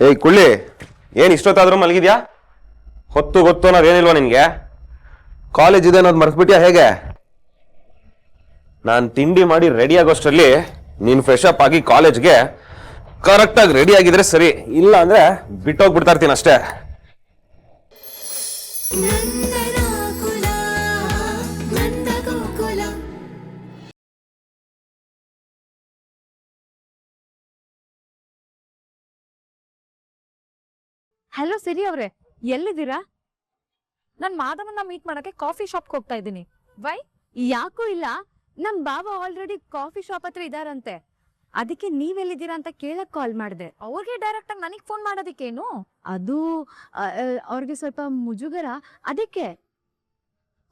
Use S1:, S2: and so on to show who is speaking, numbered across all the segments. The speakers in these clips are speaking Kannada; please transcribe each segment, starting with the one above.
S1: ಏಯ್, ಕುಳ್ಳಿ. ಏನು ಇಷ್ಟೊತ್ತಾದರೂ ಮಲಗಿದ್ಯಾ? ಹೊತ್ತು ಗೊತ್ತು ಅನ್ನೋದು ಏನಿಲ್ವಾ ನಿನಗೆ? ಕಾಲೇಜ್ ಇದೆ ಅನ್ನೋದು ಮರ್ತ್ಬಿಟ್ಯಾ ಹೇಗೆ? ನಾನು ತಿಂಡಿ ಮಾಡಿ ರೆಡಿ ಆಗೋಷ್ಟರಲ್ಲಿ ನೀನು ಫ್ರೆಶ್ ಅಪ್ ಆಗಿ ಕಾಲೇಜ್ಗೆ ಕರೆಕ್ಟಾಗಿ ರೆಡಿ ಆಗಿದ್ರೆ ಸರಿ. ಇಲ್ಲ ಅಂದ್ರೆ ಬಿಟ್ಟೋಗ್ಬಿಡ್ತಾ ಇರ್ತೀನಿ ಅಷ್ಟೇ.
S2: ಹಲೋ ಸಿರಿ ಅವ್ರೆ, ಎಲ್ಲಿದ್ದೀರಾ? ನಾನು ಮಾಧವನ್ನ ಮೀಟ್ ಮಾಡಕ್ಕೆ ಕಾಫಿ ಶಾಪ್ಗೆ ಹೋಗ್ತಾ ಇದ್ದೀನಿ. ವೈ ಯಾಕೂ ಇಲ್ಲ, ನಮ್ ಬಾಬಾ ಆಲ್ರೆಡಿ ಕಾಫಿ ಶಾಪ್ ಹತ್ರ ಇದಾರಂತೆ. ಅದಕ್ಕೆ ನೀವೆಲ್ಲಿದ್ದೀರಾ ಅಂತ ಕೇಳಕ್ ಕಾಲ್ ಮಾಡಿದೆ. ಅವ್ರಿಗೆ ಡೈರೆಕ್ಟ್ ಆಗಿ ನನಗ್ ಫೋನ್ ಮಾಡೋದಕ್ಕೇನು? ಅದು ಅವ್ರಿಗೆ ಸ್ವಲ್ಪ ಮುಜುಗರ. ಅದಕ್ಕೆ.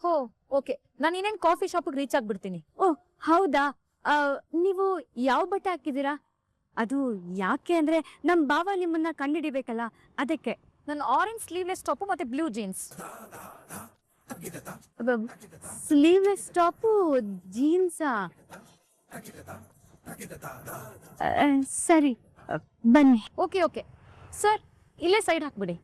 S2: ಹೋ, ಓಕೆ. ನಾನು ಇನ್ನೇನ್ ಕಾಫಿ ಶಾಪಿಗೆ ರೀಚ್ ಆಗ್ಬಿಡ್ತೀನಿ. ಓ, ಹೌದಾ? ನೀವು ಯಾವ ಬಟ್ಟೆ ಹಾಕಿದ್ದೀರಾ? ಅದು ಯಾಕೆ ಅಂದ್ರೆ ನಮ್ ಬಾವ ನಿಮ್ಮನ್ನ ಕಂಡಿಡಿಬೇಕಲ್ಲ ಅದಕ್ಕೆ. ನನ್ನ ಆರೆಂಜ್ ಸ್ಲೀವ್ಲೆಸ್ ಟಾಪು ಮತ್ತೆ blue jeans sleeveless top jeans ಸರಿ ಬನ್ನಿ. ಓಕೆ ಓಕೆ ಸರ್ ಇಲ್ಲೇ ಸೈಡ್ ಹಾಕ್ಬಿಡಿ.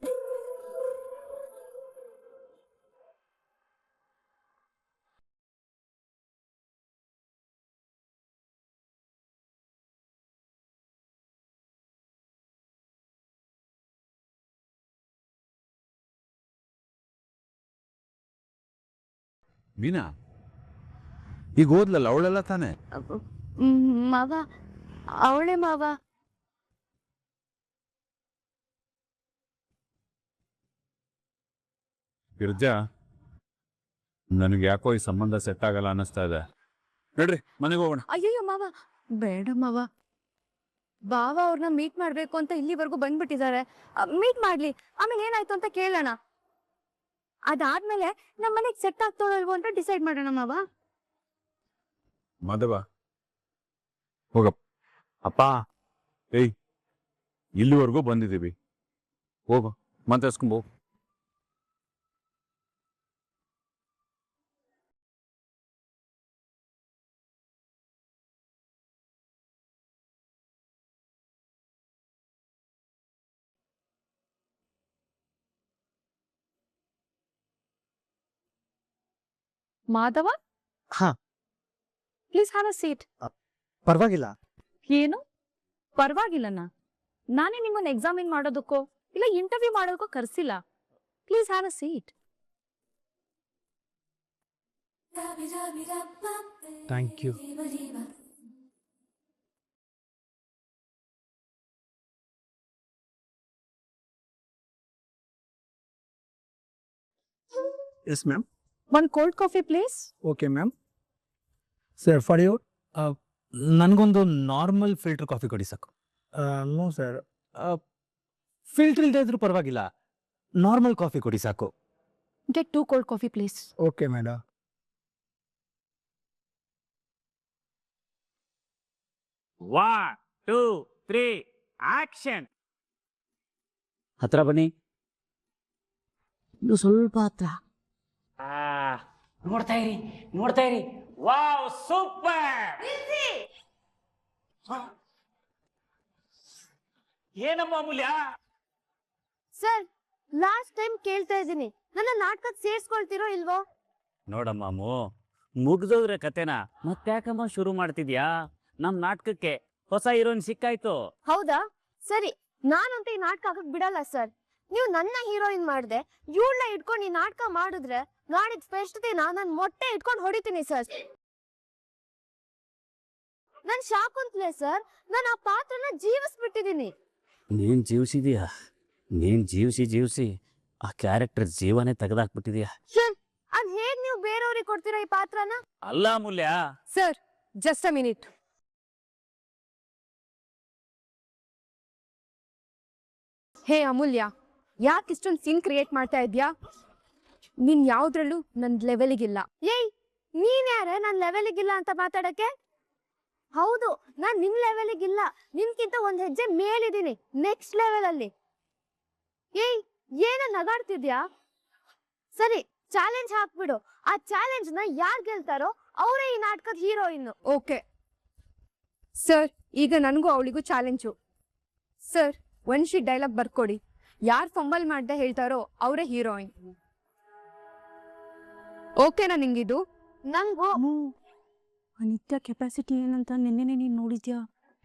S3: ಮೀನಾ? ಈಗ ಓದ್ಲಲ್ಲ ಅವಳೆಲ್ಲ ತಾನೆ?
S2: ಮ್, ಮಾವ. ಅವಳೆ ಮಾವ.
S3: ಗಿರ್ಜಾ ನನಗೆ ಯಾಕೋ ಈ ಸಂಬಂಧ ಸೆಟ್ ಆಗಲ್ಲ ಅನ್ನಿಸ್ತಾ ಇದೆ. ನಡ್ರಿ ಮನೆಗೆ ಹೋಗೋಣ.
S2: ಅಯ್ಯಯ್ಯೋ ಮಾವ. ಬೇಡ ಮಾವ. ಬಾವ ಅವ್ರನ್ನ ಮೀಟ್ ಮಾಡ್ಬೇಕು ಅಂತ ಇಲ್ಲಿವರೆಗೂ ಬಂದ್ಬಿಟ್ಟಿದ್ದಾರೆ. ಮೀಟ್ ಮಾಡ್ಲಿ. ಆಮೇಲೆ ಏನಾಯ್ತು ಅಂತ ಕೇಳೋಣ. ಅದಾದ್ಮೇಲೆ ನಮ್ಮ ಮನೆಗೆ ಸೆಟ್ ಆಗ್ತಾಳೋ ಇಲ್ವೋ ಅಂತ ಡಿಸೈಡ್ ಮಾಡೋಣ ಮಾವ.
S3: ಮಾಧವ ಹೋಗಪ್ಪ. ಅಪ್ಪ. ಏಯ್ ಇಲ್ಲಿವರೆಗೂ ಬಂದಿದ್ದೀವಿ. ಹೋಗು ಮಾತಾಡ್ಸ್ಕೊಂಬೋ
S2: ಮಾಧವ
S4: ಹಾ.
S2: ಪ್ಲೀಸ್ ಹ್ಯಾವ್ ಅ ಸೀಟ್
S4: ಪರವಾಗಿಲ್ಲ
S2: ಏನು? ಪರವಾಗಿಲ್ಲನ ನಾನೇ ನಿಮ್ಮನ್ನ ಎಕ್ಸಾಮಿನ್ ಮಾಡೋದಕ್ಕೋ? ಇಲ್ಲ ಇಂಟರ್ವ್ಯೂ ಮಾಡೋದಕ್ಕೋ ಕರ್ಸಿಲ್ಲ. Please have a seat
S4: thank you yes ma'am
S2: one cold coffee please
S4: okay ma'am sir for you
S5: ನನಗೊಂದು ನಾರ್ಮಲ್ ಫಿಲ್ಟರ್ ಕಾಫಿ ಕೊಡಿ ಸಾಕು.
S4: ನೋ ಸರ್
S5: ಫಿಲ್ಟರ್ ಇಲ್ಲದೆ ಇದ್ರೂ ಪರವಾಗಿಲ್ಲ. ನಾರ್ಮಲ್ ಕಾಫಿ ಕೊಡಿ ಸಾಕು.
S2: Get two cold coffee please
S4: okay madam
S6: one two three action
S5: ಹತ್ರ ಬನ್ನಿ.
S6: ಇನ್ನು ಸ್ವಲ್ಪ ಹತ್ರ. ನೋಡ್ತಾ ಇರಿ ನೋಡ್ತಾ ಇರಿ. Wow super! ಏನಮ್ಮ ಅಮೂಲ್ಯ?
S2: ಸರ್ ಲಾಸ್ಟ್ ಟೈಮ್ ಕೇಳ್ತಾ ಇದ್ದೀನಿ. ನನ್ನ ನಾಟಕ ಸೇರ್ಸ್ಕೊಳ್ತಿರೋ ಇಲ್ವೋ?
S6: ನೋಡಮ್ಮ ಮುಗ್ದೋದ್ರೆ ಕತೆನ ಮತ್ತ್ಯಾಕಮ್ಮ ಶುರು ಮಾಡ್ತಿದ್ಯಾ? ನಮ್ ನಾಟಕಕ್ಕೆ ಹೊಸ ಹೀರೋಯಿನ್ ಸಿಕ್ಕಾಯ್ತು.
S2: ಹೌದಾ? ಸರಿ ನಾನಂತ ಈ ನಾಟಕ ಆಗಕ್ ಬಿಡಲ್ಲ ಸರ್. ನೀವು ನನ್ನ ಹೀರೋಯಿನ್ ಮಾಡ್ದೆ ಇವಳನ್ನ ಇಟ್ಕೊಂಡು ಈ ನಾಟಕ ಮಾಡಿದ್ರೆ ನಾಡಿದ್ ಫಸ್ಟ್ ದಿನ ನನ್ ಮೊಟ್ಟೆ ಇಟ್ಕೊಂಡು ಹೊಡಿತೀನಿ ಸರ್ ನನ್ ಶಾಕುಂತ್ಲೆ ಸರ್ ನಾನು ಆ ಪಾತ್ರನ ಜೀವಿಸ್ಬಿಟ್ಟಿದೀನಿ.
S6: ನೀನ್ ಜೀವಿಸಿದೀಯಾ? ನೀನ್ ಜೀವಿಸಿ ಜೀವಿಸಿ. ಆ ಕ್ಯಾರೆಕ್ಟರ್ ಜೀವನೇ ತೆಗೆದಾಕ್ಬಿಟ್ಟಿದ್ಯಾ?
S2: ಸರ್ ಅದ್ ಹೇಗ್ ನೀವು ಬೇರೆಯವ್ರಿಗೆ ಕೊಡ್ತೀರಾ ಈ ಪಾತ್ರನ?
S6: ಅಲ್ಲ Amulya.
S2: Sir just a minute hey Amulya ಯಾಕೆ ಇಷ್ಟೊಂದು ಸೀನ್ ಕ್ರಿಯೇಟ್ ಮಾಡ್ತಾ ಇದ್ಯಾ? ನೀನ್ ಯಾವ್ದ್ರಲ್ಲೂ ನನ್ ಲೆವೆಲಿಗಿಲ್ಲ ಏಯ್ ನೀನ್ ಯಾರೇ ನನ್ ಲೆವೆಲಿಗಿಲ್ಲ ಅಂತ ಮಾತಾಡಕ್ಕೆ? ಹೌದು ನಾನ್ ನಿನ್ ಲೆವೆಲಿಗಿಲ್ಲ ನಿನ್ಕಿಂತ ಒಂದ್ ಹೆಜ್ಜೆ ಮೇಲಿದ್ದೀನಿ ನೆಕ್ಸ್ಟ್ ಲೆವೆಲ್ ಅಲ್ಲಿ ಏಯ್ ಏನ ನಗಾಡ್ತಿದ್ಯಾ? ಸರಿ ಚಾಲೆಂಜ್ ಹಾಕ್ಬಿಡು. ಆ ಚಾಲೆಂಜ್ನ ಯಾರ್ ಗೆಲ್ತಾರೋ ಅವರೇ ಈ ನಾಟಕದ ಹೀರೋಯಿನ್ ಓಕೆ. ಸರ್ ಈಗ ನನಗೂ ಅವಳಿಗೂ ಚಾಲೆಂಜು ಸರ್
S7: ಒಂದ್ ಶೀಟ್ ಡೈಲಾಗ್ ಬರ್ಕೊಡಿ. ಯಾರ್ ಫಂಬಲ್ ಮಾಡ್ದೆ ಹೇಳ್ತಾರೋ ಅವರೇ ಹೀರೋಯಿನ್ ಓಕೆನಾ ನಿಂಗಿದು.
S8: ನಂಗು.
S9: ನಿತ್ಯ ಕೆಪಾಸಿಟಿ ಏನಂತ ನಿನ್ನೆನೆ ನೀನ್ ನೋಡಿದ್ಯಾ?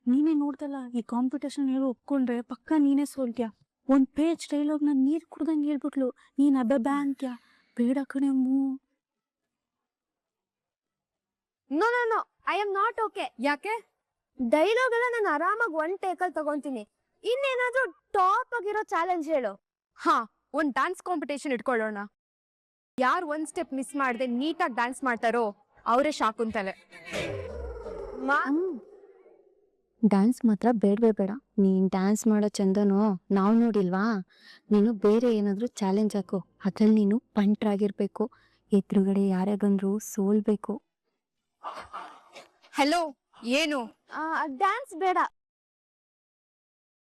S9: ನೀನೇ ನೋಡ್ದಲ್ಲ ಈ ಕಾಂಪಿಟೇಷನ್ ಹೇಳಿ ಒಪ್ಕೊಂಡ್ರೆ ಪಕ್ಕ ನೀನೇ ಸೋಲ್ತ್ಯಾ? ಒಂದ್ ಪೇಜ್ ಡೈಲಾಗ್ ನಾನು ನೀರ್ ಕುಡ್ದಂಗೆ ಹೇಳ್ಬಿಟ್ಲು ನೀನ್ ಅಬ್ಬಬ್ಬ ಅಂತ್ಯ? ಬೇಡ ಕಣೆ ಮೂ
S8: no no no I am not okay
S7: ಯಾಕೆ?
S8: ಡೈಲಾಗ್ ಎಲ್ಲ ನಾನು ಆರಾಮಾಗಿ ಒನ್ ಟೇಕಲ್ ತಗೊಂತೀನಿ. ಇನ್ನೇನಾದ್ರೂ ಟಾಪ್ ಆಗಿರೋ ಚಾಲೆಂಜ್ ಹೇಳು.
S7: ಹಾ ಒಂದ್ ಡ್ಯಾನ್ಸ್ ಕಾಂಪಿಟೇಷನ್ ಇಟ್ಕೊಳ್ಳೋಣ. ಯಾರ್ ಒಂದ್ ಸ್ಟೆಪ್ ಮಿಸ್ ಮಾಡದೆ ನೀಟಾಗಿ ಡ್ಯಾನ್ಸ್ ಮಾಡ್ತಾರೋ ಅವರೇ ಶಾಕುಂತಲೆ
S9: ಡ್ಯಾನ್ಸ್ ಮಾತ್ರ ಬೇಡವೇ ಬೇಡ. ನೀನ್ ಡ್ಯಾನ್ಸ್ ಮಾಡೋ ಚಂದನು ನಾವು ನೋಡಿಲ್ವಾ? ನೀನು ಬೇರೆ ಏನಾದ್ರೂ ಚಾಲೆಂಜ್ ಹಾಕು. ಅದ್ರಲ್ಲಿ ನೀನು ಪಂಟ್ರಾಗಿರ್ಬೇಕು. ಎದುರುಗಡೆ ಯಾರೇ ಬಂದ್ರು ಸೋಲ್ಬೇಕು.
S7: ಹಲೋ ಏನು?
S8: ಡ್ಯಾನ್ಸ್ ಬೇಡ.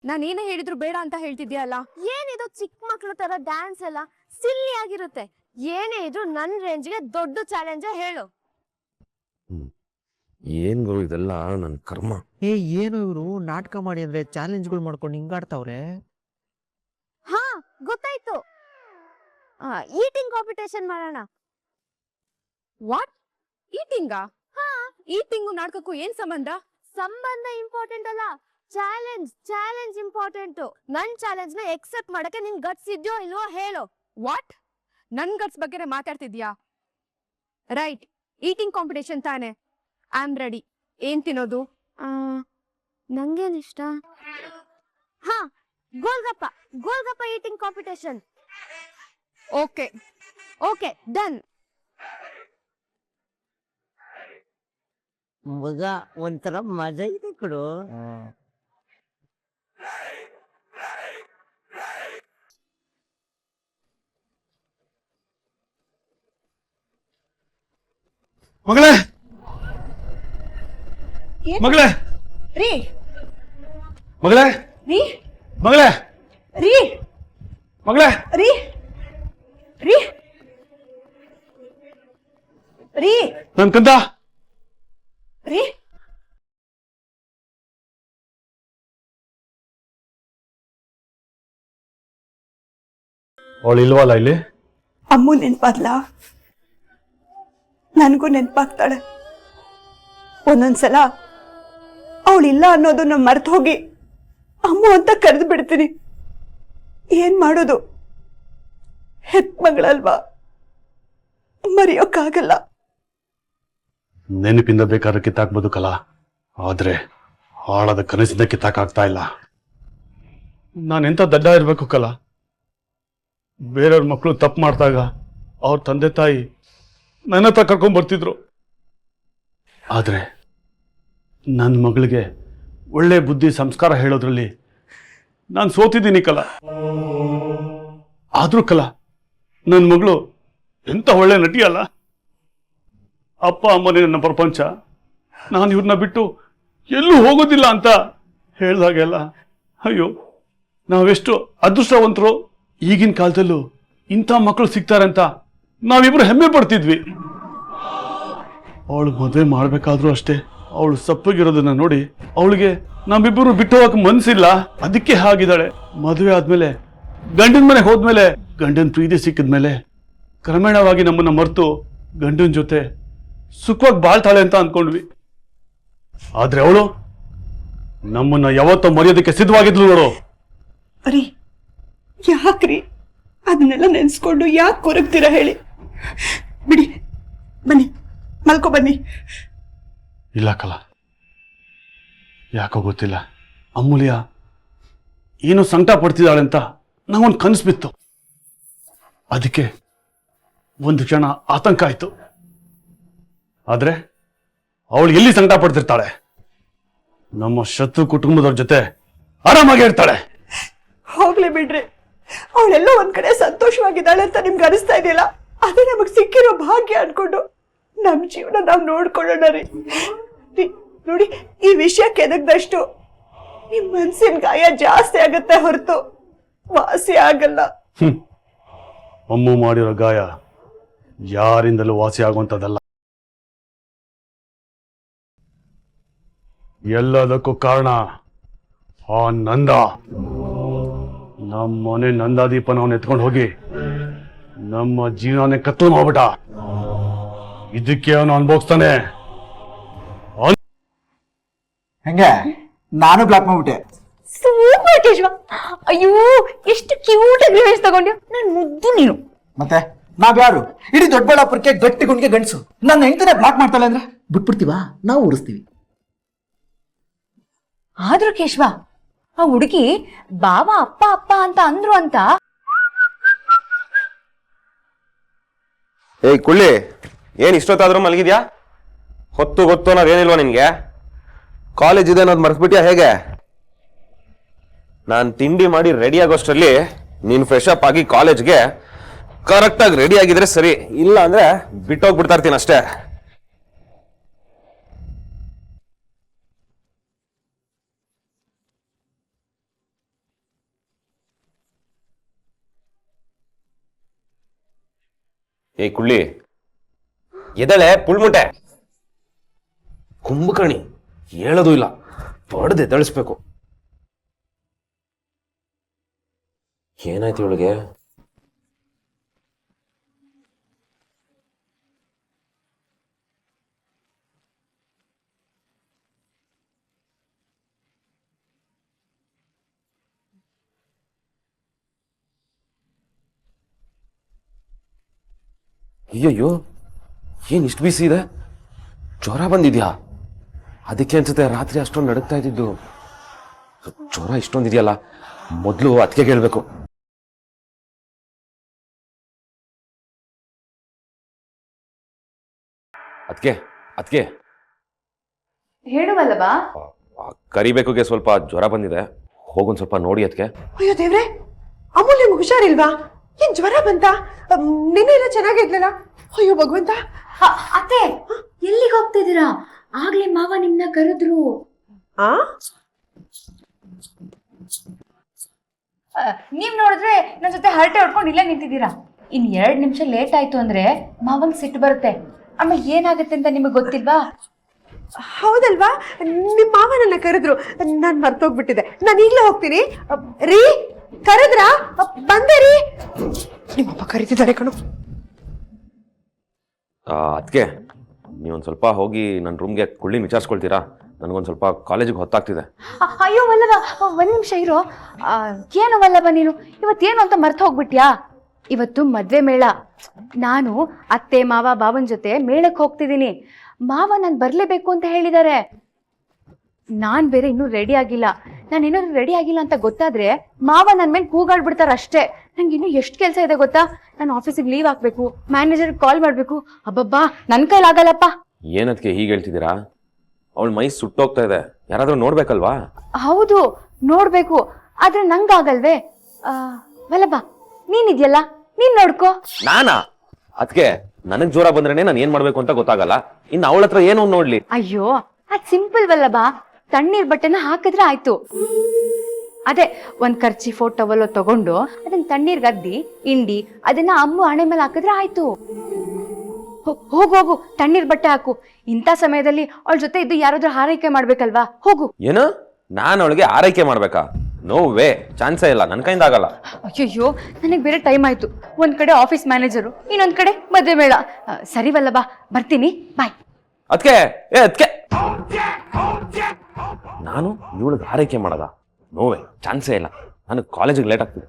S7: ನಾನು ಏನೇ ಹೇಳಿದ್ರು ಬೇಡ ಅಂತ ಹೇಳ್ತಿದ್ಯಲ್ಲ
S8: ಏನಿದು ಚಿಕ್ಕ ಮಕ್ಳು ತರ ಡ್ಯಾನ್ಸ್ ಎಲ್ಲ? ಸಿಲ್ಲಿ ಆಗಿರುತ್ತೆ. ಏನೇ ಇದ್ರು ನನ್ ರೇಂಜ್ಗೆ ದೊಡ್ಡ ಚಾಲೆಂಜ್ ಹೇಳು.
S1: ಏನ್ ಗುರು ಇದೆಲ್ಲ ನನ್ನ ಕರ್ಮ?
S10: ಏ ಏನು ಇವರು? ನಾಟಕ ಮಾಡಿ ಅಂದ್ರೆ ಚಾಲೆಂಜ್ಗಳು ಮಾಡ್ಕೊಂಡು ಹಿಂಗಾಡ್ತಾವ್ರೆ?
S8: ಹಾ ಗೊತ್ತಾಯ್ತು. ಈಟಿಂಗ್ ಕಾಂಪಿಟೇಷನ್ ಮಾಡೋಣ.
S7: ವಾಟ್ ಈಟಿಂಗಾ
S8: ಹಾ.
S7: ಈಟಿಂಗು ನಾಟಕಕ್ಕೂ ಏನ್ ಸಂಬಂಧ?
S8: ಸಂಬಂಧ ಇಂಪಾರ್ಟೆಂಟ್ ಅಲ್ಲ. ಚಾಲೆಂಜ್ ಚಾಲೆಂಜ್ ಇಂಪಾರ್ಟೆಂಟ್ ನನ್ ಚಾಲೆಂಜ್ನ ಎಕ್ಸೆಪ್ಟ್ ಮಾಡಕ್ಕೆ ನಿನ್ ಗಟ್ಸ್ ಇದೆಯೋ ಇಲ್ವೋ ಹೇಳು.
S7: ವಾಟ್ ನನ್ ಗಟ್ಸ್ ಬಗ್ಗೆ ಮಾತಾಡ್ತಿದ್ಯಾ? ರೈಟ್ ಈಟಿಂಗ್ ಕಾಂಪಿಟೇಷನ್ ತಾನೆ. I am ready. ಏನ್ ತಿನ್ನೋದು?
S8: ಆ, ನಂಗೇನ್ ಇಷ್ಟ. ಹಾ golgappa. Golgappa eating competition.
S7: Okay.
S8: Okay done.
S10: ಮಗ ಒಂಥರ ಮಜಾ ಇದೆ ಕಡು.
S3: ಮಗಳೇ! ಮಗಳೇ!
S7: ರೀ!
S3: ಮಗಳೇ!
S7: ರೀ!
S3: ಮಗಳೇ!
S7: ರೀ!
S3: ಮಗಳೇ!
S7: ರೀ! ರೀ! ರೀ!
S3: ನನ್ ಕಂದ!
S7: ರೀ!
S3: ಅವಳು ಇಲ್ವಲ್ಲ ಇಲ್ಲಿ?
S11: ಅಮ್ಮು ನೆನ್ಪಾದ್ಲ? ನನಗೂ ನೆನಪಾಗ್ತಾಳೆ. ಒಂದೊಂದ್ಸಲ ಅವಳಿಲ್ಲ ಅನ್ನೋದನ್ನ ಮರೆತು ಹೋಗಿ ಅಮ್ಮ ಅಂತ ಕರೆದು ಬಿಡ್ತೀನಿ ಏನ್ ಮಾಡೋದು? ಹೆತ್ ಮಗಳಲ್ವಾ ಮರೆಯೋಕ್ಕಾಗಲ್ಲ
S3: ನೆನಪಿಂದ ಬೇಕಾದ್ರೆ ಕಿತ್ತಾಕ್ಬೋದು ಕಲ. ಆದ್ರೆ ಆಳದ ಕನಸಿಂದ ಕಿತ್ತಾಕಾಗ್ತಾ ಇಲ್ಲ. ನಾನೆಂತ ದಡ್ಡ ಇರ್ಬೇಕು ಕಲ? ಬೇರೆಯವ್ರ ಮಕ್ಕಳು ತಪ್ಪು ಮಾಡಿದಾಗ ಅವ್ರ ತಂದೆ ತಾಯಿ ನನ್ನ ಹತ್ರ ಕರ್ಕೊಂಡ್ ಬರ್ತಿದ್ರು. ಆದ್ರೆ ನನ್ನ ಮಗಳಿಗೆ ಒಳ್ಳೆ ಬುದ್ಧಿ ಸಂಸ್ಕಾರ ಹೇಳೋದ್ರಲ್ಲಿ ನಾನು ಸೋತಿದ್ದೀನಿ ಕಲ. ಆದ್ರೂ ಕಲ ನನ್ನ ಮಗಳು ಎಂತ ಒಳ್ಳೆ ನಟಿ ಅಲ್ಲ. ಅಪ್ಪ, ಅಮ್ಮನೇ ನನ್ನ ಪ್ರಪಂಚ. ನಾನು ಇವ್ರನ್ನ ಬಿಟ್ಟು ಎಲ್ಲೂ ಹೋಗೋದಿಲ್ಲ ಅಂತ ಹೇಳ್ದಾಗೆಲ್ಲ ಅಯ್ಯೋ, ನಾವೆಷ್ಟು ಅದೃಷ್ಟವಂತರು ಈಗಿನ ಕಾಲದಲ್ಲೂ ಇಂಥ ಮಕ್ಕಳು ಸಿಗ್ತಾರೆ ಅಂತ ನಾವಿಬ್ರು ಹೆಮ್ಮೆ ಪಡ್ತಿದ್ವಿ. ಅವಳು ಮದುವೆ ಮಾಡಬೇಕಾದ್ರೂ ಅಷ್ಟೇ ಅವಳು ಸಪ್ಪಗಿರೋದನ್ನ ನೋಡಿ ಅವಳಿಗೆ ನಮ್ಮಿಬ್ಬರು ಬಿಟ್ಟು ಹೋಗಕ್ ಮನ್ಸಿಲ್ಲ. ಅದಕ್ಕೆ ಹಾಗಿದ್ದಾಳೆ. ಮದುವೆ ಆದ್ಮೇಲೆ ಗಂಡನ ಮನೆಗೆ ಹೋದ್ಮೇಲೆ ಗಂಡನ ಪ್ರೀತಿ ಸಿಕ್ಕಿದ್ಮೇಲೆ ಕ್ರಮೇಣವಾಗಿ ನಮ್ಮನ್ನ ಮರೆತು ಗಂಡನ ಜೊತೆ ಸುಖವಾಗಿ ಬಾಳ್ತಾಳೆ ಅಂತ ಅನ್ಕೊಂಡ್ವಿ. ಆದ್ರೆ ಅವಳು ನಮ್ಮನ್ನ ಯಾವತ್ತೋ ಮರೆಯೋದಕ್ಕೆ ಸಿದ್ಧವಾಗಿದ್ಲು ನೋಡು.
S11: ಅರಿ ಯಾಕ್ರಿ? ಅದನ್ನೆಲ್ಲ ನೆನ್ಸ್ಕೊಂಡು ಯಾಕೆ ಕೊರಗ್ತೀರಾ ಹೇಳಿ? ಬಿಡಿ. ಬನ್ನಿ. ಮಲ್ಕೊ ಬನ್ನಿ.
S3: ಇಲ್ಲ ಕಲ. ಯಾಕೋ ಗೊತ್ತಿಲ್ಲ. ಅಮೂಲ್ಯ ಏನೋ ಸಂಕಟ ಪಡ್ತಿದ್ದಾಳೆ ಅಂತ ನಂಗೊಂದು ಕನಸು ಬಿತ್ತು. ಅದಕ್ಕೆ ಒಂದು ಕ್ಷಣ ಆತಂಕ ಆಯ್ತು. ಆದ್ರೆ ಅವಳು ಎಲ್ಲಿ ಸಂಕಟ ಪಡ್ತಿರ್ತಾಳೆ? ನಮ್ಮ ಶತ್ರು ಕುಟುಂಬದವ್ರ ಜೊತೆ ಆರಾಮಾಗಿ ಇರ್ತಾಳೆ.
S11: ಹೋಗ್ಲಿ ಬಿಡ್ರಿ. ಅವಳೆಲ್ಲ ಒಂದ್ ಕಡೆ ಸಂತೋಷವಾಗಿದ್ದಾಳೆ ಅಂತ ನಿಮ್ಗೆ ಅನಿಸ್ತಾ ಇದೆಯಲ್ಲ? ಅದೇ ನಮಗ್ ಸಿಕ್ಕಿರೋ ಭಾಗ್ಯ ಅನ್ಕೊಂಡು ನಮ್ ಜೀವನ ನಾವ್ ನೋಡ್ಕೊಳ್ಳೋಣ ರೀ. ನೋಡಿ, ಈ ವಿಷಯ ಕೆದಕ್ದಷ್ಟು ನಿಮ್ಮ ಮನ್ಸಿನ ಗಾಯ ಜಾಸ್ತಿ ಆಗತ್ತೆ ಹೊರತು ವಾಸಿ ಆಗಲ್ಲ.
S3: ಅಮ್ಮ ಮಾಡಿರೋ ಗಾಯ ಯಾರಿಂದಲೂ ವಾಸಿ ಆಗುವಂಥದ್ದಲ್ಲ. ಎಲ್ಲದಕ್ಕೂ ಕಾರಣ ಆ ನಂದ. ನಮ್ಮ ಮನೆ ನಂದಾದೀಪನ ಅವನ್ ಎತ್ಕೊಂಡು ಹೋಗಿ ನಮ್ಮ ಜೀವನನೇ ಕತ್ಲು ಮಾಡ್ಬಿಟ್ಟ. ಇದಕ್ಕೆ ಅವನು ಅನ್ಭೋಗಿಸ್ತಾನೆ
S12: ಹೆಂಗೆ? ನಾನು ಬ್ಲಾಕ್ ಮಾಡ್ಬಿಟ್ಟೆ.
S13: ಸೂಪರ್ ಕೇಶವ. ಅಯ್ಯೋ ಎಷ್ಟು ಕ್ಯೂಟ್ ಆಗಿ ರಿವೆಂಜ್ ತಗೊಂಡ್ಯೋ. ನಾನು ಮುದ್ದು ನೀನು.
S12: ಮತ್ತೆ? ನಾವ್ಯಾರು? ಇಡೀ ದೊಡ್ಡಬಳ್ಳಾಪುರಕ್ಕೆ ಗಟ್ಟಿ ಗುಂಡಿಗೆ ಗಂಡಸು. ನನ್ನ ಹೆಂಡತಿನೇ ಬ್ಲಾಕ್ ಮಾಡ್ತಾಳೆ ಅಂದ್ರೆ? ಬಿಟ್ಬಿಡ್ತೀವಾ? ನಾವು ಉರಿಸ್ತೀವಿ.
S13: ಆದ್ರೂ ಕೇಶವ ಆ ಹುಡುಗಿ ಬಾಬಾ ಅಪ್ಪ ಅಪ್ಪ ಅಂತ ಅಂದ್ರು ಅಂತ
S1: ಏಯ್, ಕುಳ್ಳಿ. ಏನು ಇಷ್ಟೊತ್ತಾದರೂ ಮಲಗಿದ್ಯಾ? ಹೊತ್ತು ಗೊತ್ತು ಅನ್ನೋದು ಏನಿಲ್ವಾ ನಿನ್ಗೆ? ಕಾಲೇಜ್ ಇದೆ ಅನ್ನೋದು ಮರ್ತ್ಬಿಟ್ಯಾ ಹೇಗೆ? ನಾನು ತಿಂಡಿ ಮಾಡಿ ರೆಡಿ ಆಗೋಷ್ಟರಲ್ಲಿ ನೀನು ಫ್ರೆಶ್ ಅಪ್ ಆಗಿ ಕಾಲೇಜ್ಗೆ ಕರೆಕ್ಟಾಗಿ ರೆಡಿ ಆಗಿದ್ರೆ ಸರಿ. ಇಲ್ಲ ಅಂದ್ರೆ ಬಿಟ್ಟೋಗ್ಬಿಡ್ತಾ ಇರ್ತೀನಿ ಅಷ್ಟೇ. ಏಯ್ ಕುಳ್ಳಿ ಎದಳೆ ಪುಳ್ಮುಟೆ ಕುಂಭಕರ್ಣಿ ಹೇಳೋದು ಇಲ್ಲ ಬಡ್ದು ಎದಳಿಸ್ಬೇಕು ಏನಾಯ್ತು ಇವಳಿಗೆ ಅಯ್ಯಯ್ಯೋ ಏನು ಇಷ್ಟು ಬಿಸಿ ಇದೆ? ಜ್ವರ ಬಂದಿದ್ಯಾ? ಅದಕ್ಕೆ ಅನ್ಸುತ್ತೆ ರಾತ್ರಿ ಅಷ್ಟೊಂದು ನಡುಗ್ತಾ ಇದ್ದಿದ್ದು. ಜ್ವರ ಇಷ್ಟೊಂದು ಇದೆಯಲ್ಲ ಮೊದಲು ಅದಕ್ಕೆ ಕೇಳಬೇಕು. ಅದಕ್ಕೆ ಅದಕ್ಕೆ
S13: ಹೇಳುವಲ್ಲವಾ?
S1: ಕರಿಬೇಕುಗೆ ಸ್ವಲ್ಪ ಜ್ವರ ಬಂದಿದೆ. ಹೋಗೊಂದು ಸ್ವಲ್ಪ ನೋಡಿ ಅದಕ್ಕೆ
S11: ಅಯ್ಯೋ ದೇವ್ರೆ ಅಮೂಲ್ಯ ಹುಷಾರಿಲ್ವಾ? ಏನ್ ಜ್ವರ ಬಂತ? ನಿನ್ನೆ ಎಲ್ಲ ಚೆನ್ನಾಗಿರ್ಲಿಲ್ಲ ಅಯ್ಯೋ ಭಗವಂತ.
S13: ಅತ್ತೆ ಎಲ್ಲಿಗೆ ಹೋಗ್ತಿದ್ದೀರಾ? ಆಗ್ಲೇ ಮಾವ ನಿಮ್ನ ಕರೆದ್ರು.
S11: ಆ?
S13: ನೀವ್ ನೋಡಿದ್ರೆ ನನ್ ಜೊತೆ ಹರಟೆ ಹೊಡ್ಕೊಂಡು ಇಲ್ಲೇ ನಿಂತಿದ್ದೀರಾ? ಇನ್ ಎರಡ್ ನಿಮಿಷ ಲೇಟ್ ಆಯ್ತು ಅಂದ್ರೆ ಮಾವನ್ ಸಿಟ್ಟು ಬರುತ್ತೆ. ಆಮೇಲೆ ಏನಾಗುತ್ತೆ ಅಂತ ನಿಮಗೆ ಗೊತ್ತಿಲ್ವಾ?
S11: ಹೌದಲ್ವಾ? ನಿಮ್ಮ ಮಾವ ನನ್ನ ಕರೆದ್ರು. ನಾನ್ ಮರ್ತೋಗ್ಬಿಟ್ಟಿದೆ ನಾನು ಈಗಲೇ ಹೋಗ್ತೀನಿ. ಅ, ರೀ? ಕರೆದ್ರಾ? ಬಂದರಿ. ಬಂದೆ ರೀ ನಿಮ್ಮಪ್ಪ ಕರೀತಿದ್ದಾರೆ ಕಣು.
S1: ಅದಕ್ಕೆ ನೀವೊಂದು ಸ್ವಲ್ಪ ಹೋಗಿ ನನ್ನ ರೂಮ್ಗೆ ಕುಳ್ಳಿ ವಿಚಾರಿಸ್ಕೊಳ್ತೀರಾ? ನನಗೊಂದು ಸ್ವಲ್ಪ ಕಾಲೇಜಿಗೆ ಹೊತ್ತಾಗ್ತಿದೆ.
S13: ಅಯ್ಯೋ ವಲ್ಲಭ ಒಂದ್ ನಿಮಿಷ ಇರೋ. ಏನೋ ಏನು ವಲ್ಲಭ ನೀನು? ಇವತ್ತೇನು ಅಂತ ಮರ್ತು ಹೋಗ್ಬಿಟ್ಯಾ? ಇವತ್ತು ಮದ್ವೆ ಮೇಳ. ನಾನು ಅತ್ತೆ ಮಾವ ಬಾವನ್ ಜೊತೆ ಮೇಳಕ್ಕೆ ಹೋಗ್ತಿದ್ದೀನಿ ಮಾವ ನಾನು ಬರಲೇಬೇಕು ಅಂತ ಹೇಳಿದ್ದಾರೆ ನಾನ್ ಬೇರೆ ಇನ್ನೂ ರೆಡಿ ಆಗಿಲ್ಲ. ನಾನು ಏನಾದ್ರು ರೆಡಿ ಆಗಿಲ್ಲ ಅಂತ ಗೊತ್ತಾದ್ರೆ ಮಾವ ನನ್ನ ಮೇಲೆ ಕೂಗಾಡ್ಬಿಡ್ತಾರೆ ಅಷ್ಟೇ. ನಂಗೆ ಇನ್ನೂ ಎಷ್ಟು ಕೆಲಸ ಇದೆ ಗೊತ್ತಾ? ನಾನು ಆಫೀಸಿಗೆ ಲೀವ್ ಹಾಕ್ಬೇಕು ಮ್ಯಾನೇಜರ್ ಕಾಲ್ ಮಾಡಬೇಕು. ಅಬ್ಬಬ್ಬಾ ನನ್ನ ಕೈಲಾಗಲ್ಲಪ್ಪ
S1: ಏನದಕ್ಕೆ ಹೀಗೆ ಹೇಳ್ತಿದ್ದೀರಾ? ಅವಳ ಮೈ ಸುಟ್ಟೋಗ್ತಾ ಇದೆ. ಯಾರಾದರೂ ನೋಡ್ಬೇಕಲ್ವಾ?
S13: ಹೌದು ನೋಡ್ಬೇಕು. ಆದ್ರೆ ನಂಗಾಗಲ್ವೇ ಆ, ವಲ್ಲಭ ನೀನಿದ್ಯಲ್ಲ ನೀನ್ ನೋಡ್ಕೋ.
S1: ನಾನಾ? ಅದಕ್ಕೆ ನನಗ್ ಜ್ವರ ಬಂದ್ರೆ ನಾನು ಏನ್ ಮಾಡ್ಬೇಕು ಅಂತ ಗೊತ್ತಾಗಲ್ಲ. ಇನ್ನು ಅವಳ ಹತ್ರ ಏನೋ ನೋಡ್ಲಿ.
S13: ಅಯ್ಯೋ ಅದ್ ಸಿಂಪಲ್ ವಲ್ಲಭ. ತಣ್ಣೀರ್ ಬಟ್ಟೆನ ಹಾಕಿದ್ರೆ ಆಯ್ತು. ಅದೇ ಒಂದ್ ಖರ್ಚಿ ಟವಲ್ ತಗೊಂಡು ಅದನ್ನ ತಣ್ಣೀರ್ ಗದ್ದಿ ಇಂಡಿ ಅದನ್ನ ಅಮ್ಮು ಹಣೆ ಮೇಲೆ ಹಾಕಿದ್ರೆ ಆಯ್ತು. ಹೋಗು ಹೋಗು ತಣ್ಣೀರ್ ಬಟ್ಟೆ ಹಾಕು. ಇಂಥ ಸಮಯದಲ್ಲಿ ಅವಳ ಜೊತೆ ಇದ್ದು ಯಾರಾದ್ರೂ ಆರೈಕೆ ಮಾಡ್ಬೇಕಲ್ವಾ? ಹೋಗು.
S1: ಏನು? ನಾನು ಅವಳಿಗೆ ಆರೈಕೆ ಮಾಡ್ಬೇಕಾ? ನೋ ವೇ ಚಾನ್ಸೇ ಇಲ್ಲ. ನನ್ನ ಕೈಯಿಂದ ಆಗಲ್ಲ.
S13: ಅಯ್ಯಯ್ಯೋ ನನಗೆ ಬೇರೆ ಟೈಮ್ ಆಯ್ತು. ಒಂದ್ ಕಡೆ ಆಫೀಸ್ ಮ್ಯಾನೇಜರು ಇನ್ನೊಂದ್ ಕಡೆ ಮದುವೆ ಮೇಳ. ಸರಿವಲ್ಲ ಬಾ ವಲ್ಲಭ ಬರ್ತೀನಿ. ಬಾಯ್
S1: ಅದಕ್ಕೆ ಏ ಅದಕ್ಕೆ ನಾನು ಇವಳಿಗೆ ಆರೈಕೆ ಮಾಡದ. ನೋವೇ ಚಾನ್ಸೇ ಇಲ್ಲ. ನನಗೆ ಕಾಲೇಜಿಗೆ ಲೇಟ್ ಆಗ್ತಿದೆ.